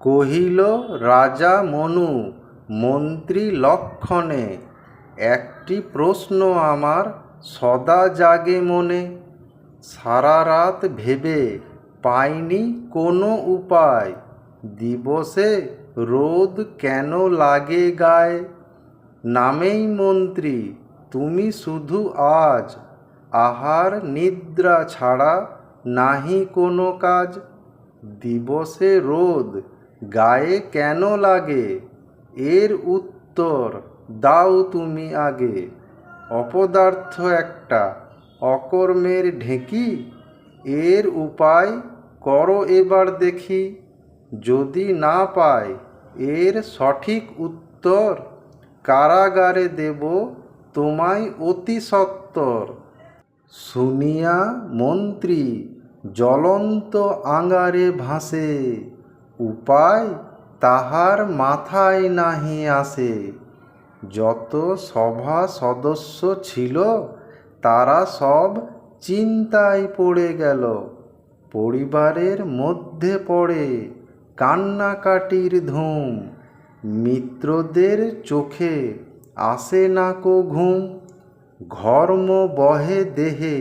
কহিল, রাজা মনু, মন্ত্রী লক্ষণে, একটি প্রশ্ন আমার সদা জাগে মনে। সারা রাত ভেবে পাইনি কোনো উপায়। দিবসে রোদ কেন লাগে গায়ে? নামেই মন্ত্রী, তুমি শুধু আজ। আহার নিদ্রা ছাড়া নাহি কোনো কাজ। দিবসে রোদ গায়ে কেন লাগে? এর উত্তর দাও তুমি আগে। অপদার্থ একটা অকর্মের ঢেঁকি? এর উপায় করো এবার দেখি। যদি না পায় এর সঠিক উত্তর কারাগারে দেব তোমায় অতি সত্বর শুনিয়া মন্ত্রী জ্বলন্ত আঙারে ভাসে। উপায় তাহার মাথায় নাহি আসে। যত সভা সদস্য ছিল, তারা সব চিন্তায় পড়ে গেল। পরিবারের মধ্যে পড়ে কান্নাকাটির ধুম। মিত্রদের চোখে আসে না কো ঘুম। ঘর্ম বহে দেহে,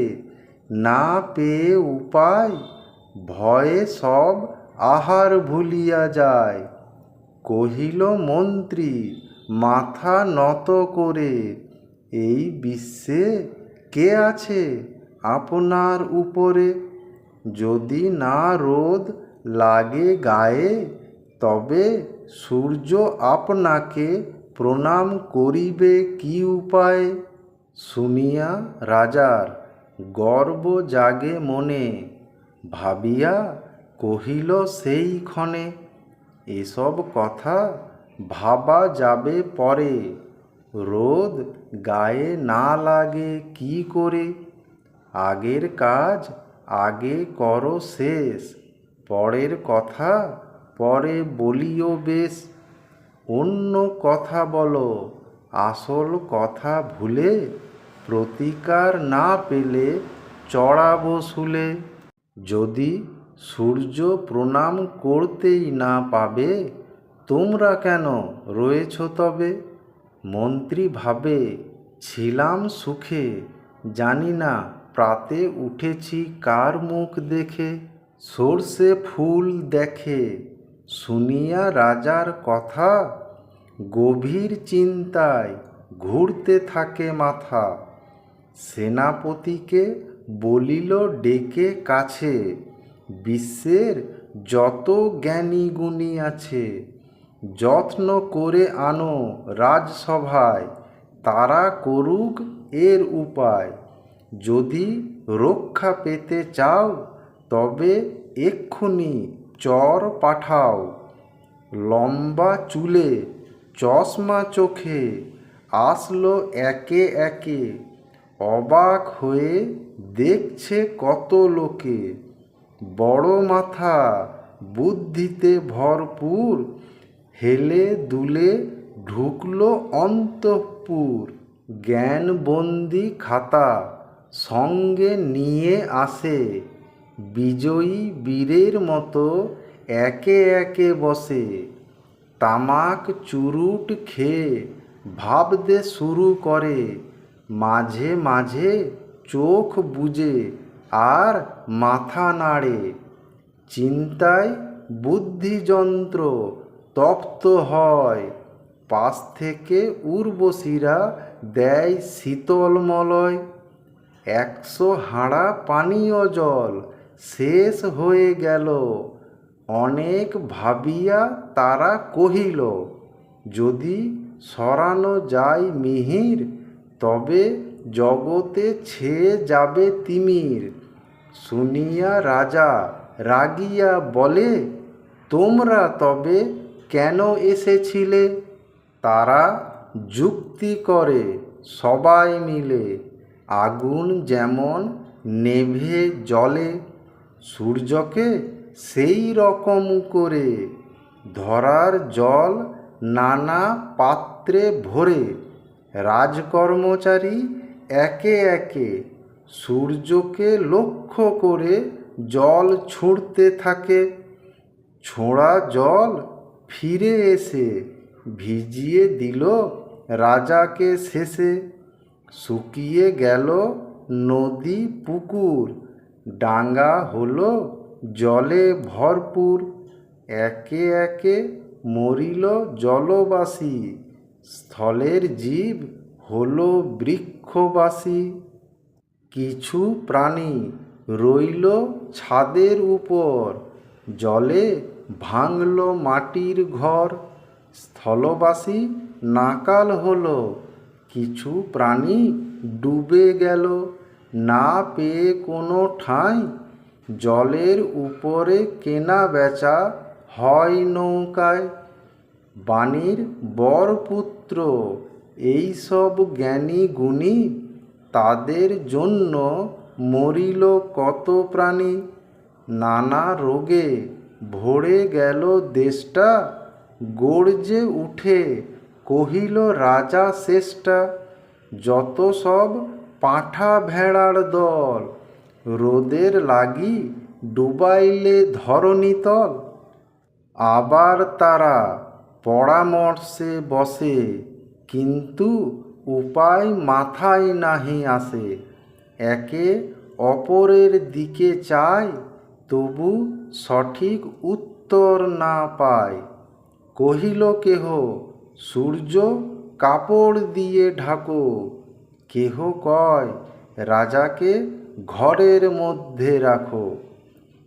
না পেয়ে উপায়, ভয়ে সব আহার ভুলিয়া যায়। কহিল, মন্ত্রী, মাথা নত করে, এই বিশ্বে কে আছে আপনার উপরে? যদি না রোদ লাগে গায়ে, তবে সূর্য আপনাকে প্রণাম করিবে কি উপায়? শুনিয়া রাজার গর্ব জাগে মনে, ভাবিয়া কহিল, সেই ক্ষণে এসব কথা ভাবা যাবে পরে। রোদ গায়ে না লাগে কি করে? আগের কাজ আগে করো শেষ। পরের কথা পরে বলিও বেশ। অন্য কথা বলো, আসল কথা ভুলে প্রতিকার না পেলে চড়াবো শুলে। যদি সূর্য প্রণাম করতেই না পাবে, তোমরা কেন রয়েছ তবে? মন্ত্রী ভাবে, ছিলাম সুখে, জানি না প্রাতে উঠেছি কার মুখ দেখে, সর্ষে ফুল দেখে, শুনিয়া রাজার কথা, গভীর চিন্তায় ঘুরতে থাকে মাথা, সেনাপতিকে বলিল ডেকে কাছে। বিশ্বের যত জ্ঞানী গুণী আছে, যত্ন করে আনো রাজসভায়, তারা করুক এর উপায়। যদি রক্ষা পেতে চাও, তবে এক্ষুনি চর পাঠাও। লম্বা চুলে চশমা চোখে আসলো একে একে, অবাক হয়ে দেখছে কত লোকে। বড় মাথা, বুদ্ধিতে ভরপুর, হেলে দুলে ঢুকলো অন্তঃপুর, জ্ঞানবন্দি খাতা সঙ্গে নিয়ে আসে, বিজয়ী বীরের মতো একে একে বসে, তামাক চুরুট খেয়ে ভাবতে শুরু করে, মাঝে মাঝে চোখ বুজে আর মাথা নাড়ে। চিন্তায় বুদ্ধিযন্ত্র তপ্ত হয়। পাশ থেকে উর্বশীরা দেয় শীতল মলয়। একশো হাঁড়া পানীয় জল শেষ হয়ে গেল। অনেক ভাবিয়া তারা কহিল, যদি সরানো যায় মিহির, তবে জগতে ছেয়ে যাবে তিমির। শুনিয়া রাজা রাগিয়া বলে, তোমরা তবে কেন এসেছিলে? তারা যুক্তি করে সবাই মিলে, আগুন যেমন নেভে জলে সূর্যকে সেই রকম করে ধরার জল নানা পাত্রে ভরে, রাজকর্মচারী একে একে সূর্যকে লক্ষ্য করে জল ছুঁড়তে থাকে। ছোঁড়া জল ফিরে এসে ভিজিয়ে দিল রাজাকে শেষে। শুকিয়ে গেল নদী, পুকুর, ডাঙ্গা হলো জলে ভরপুর। একে একে মরিল জলবাসী, স্থলের জীব হলো বৃক্ষবাসী। কিছু প্রাণী রইল ছাদের উপর। জলে ভাঙল মাটির ঘর। স্থলবাসী নাকাল হলো। কিছু প্রাণী ডুবে গেল। না পেয়ে কোনো ঠাঁই। জলের উপরে কেনা বেচা হয় নৌকায়। বাণীর বরপুত্র এইসব জ্ঞানী গুণী তাদের জন্য মরিল কত প্রাণী? নানা রোগে ভরে গেল দেশটা, গর্জে উঠে কহিল রাজা শেষটা যত সব পাঁঠা ভেড়ার দল, রোদের লাগি ডুবাইলে ধরণীতল আবার তারা পরামর্শে বসে, কিন্তু উপায় মাথায় নাহি আসে। একে অপরের দিকে চায়, তবু সঠিক উত্তর না পায়। কহিল কেহ, সূর্য কাপড় দিয়ে ঢাকো। কেহ কয়, রাজাকে ঘরের মধ্যে রাখো।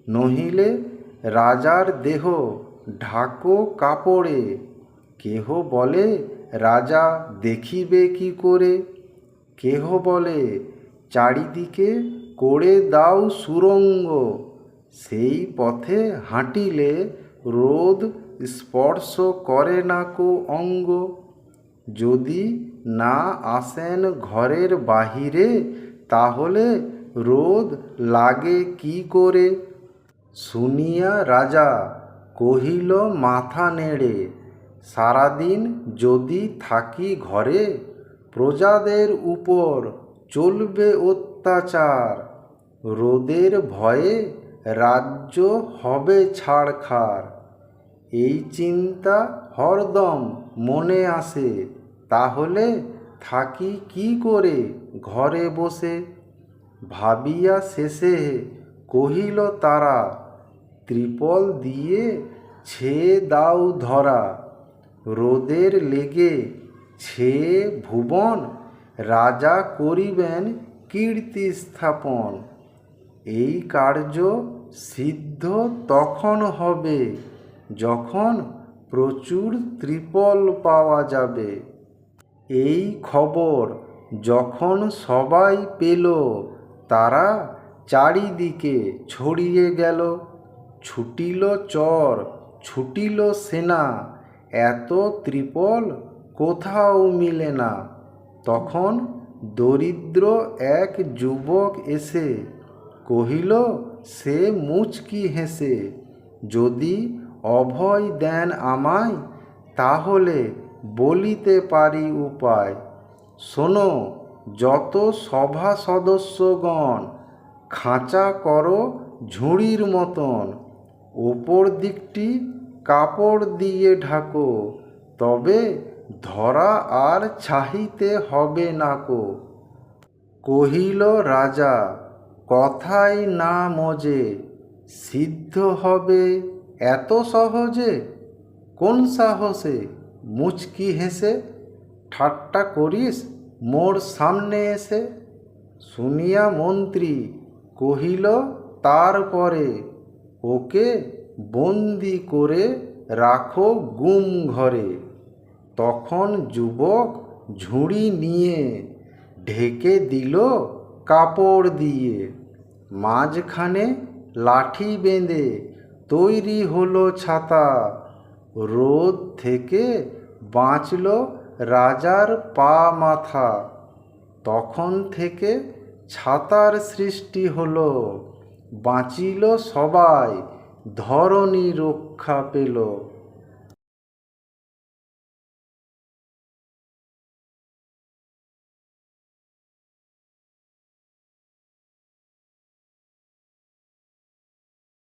নহিলে রাজার দেহ ঢাকো কাপড়ে। কেহ বলে রাজা দেখিবে কি করে? কেহ বলে, চারিদিকে করে দাও সুরঙ্গ। সেই পথে হাঁটিলে রোদ স্পর্শ করে না কো অঙ্গ। যদি না আসেন ঘরের বাহিরে, তাহলে রোদ লাগে কি করে? শুনিয়া রাজা কহিল, মাথা নেড়ে। সারাদিন যদি থাকি ঘরে, প্রজাদের উপর চলবে অত্যাচার। রোদের ভয়ে রাজ্য হবে ছাড়খাড় এই চিন্তা হরদম মনে আসে, তাহলে থাকি কি করে ঘরে বসে? ভাবিয়া শেষে কহিল তারা, ত্রিপল দিয়ে ছেয়ে দাও ধরা। রোদের লেগে ছেয়ে ভুবন, রাজা করিবেন কীর্তি স্থাপন। এই কার্য সিদ্ধ তখন হবে, যখন প্রচুর ত্রিপল পাওয়া যাবে। এই খবর যখন সবাই পেল, তারা চারিদিকে ছড়িয়ে গেল। ছুটিল চর, ছুটিল সেনা এত ত্রিপল কোথাও মিলে না। তখন দরিদ্র এক যুবক এসে কহিল, সে মুচকি হেসে, যদি অভয় দেন আমায়, তাহলে বলিতে পারি উপায়। শোনো, যত সভা সদস্যগণ খাঁচা করো ঝুড়ির মতন, ওপর দিকটি কাপড় দিয়ে ঢাকো, তবে ধরা আর ছাহিতে হবে নাকো কহিল রাজা, কথাই না মজে, সিদ্ধ হবে এত সহজে? কোন সাহসে? মুচকি হেসে, ঠাট্টা করিস মোর সামনে এসে? শুনিয়া মন্ত্রী কহিল, তারপরে, ওকে বন্দি করে রাখো গুম ঘরে। তখন যুবক ঝুড়ি নিয়ে ঢেকে দিল কাপড় দিয়ে। মাঝখানে লাঠি বেঁধে তৈরি হলো ছাতা। রোদ থেকে বাঁচল রাজার পা মাথা। তখন থেকে ছাতার সৃষ্টি হলো। বাঁচিল সবাই ধরণী রক্ষা পেল।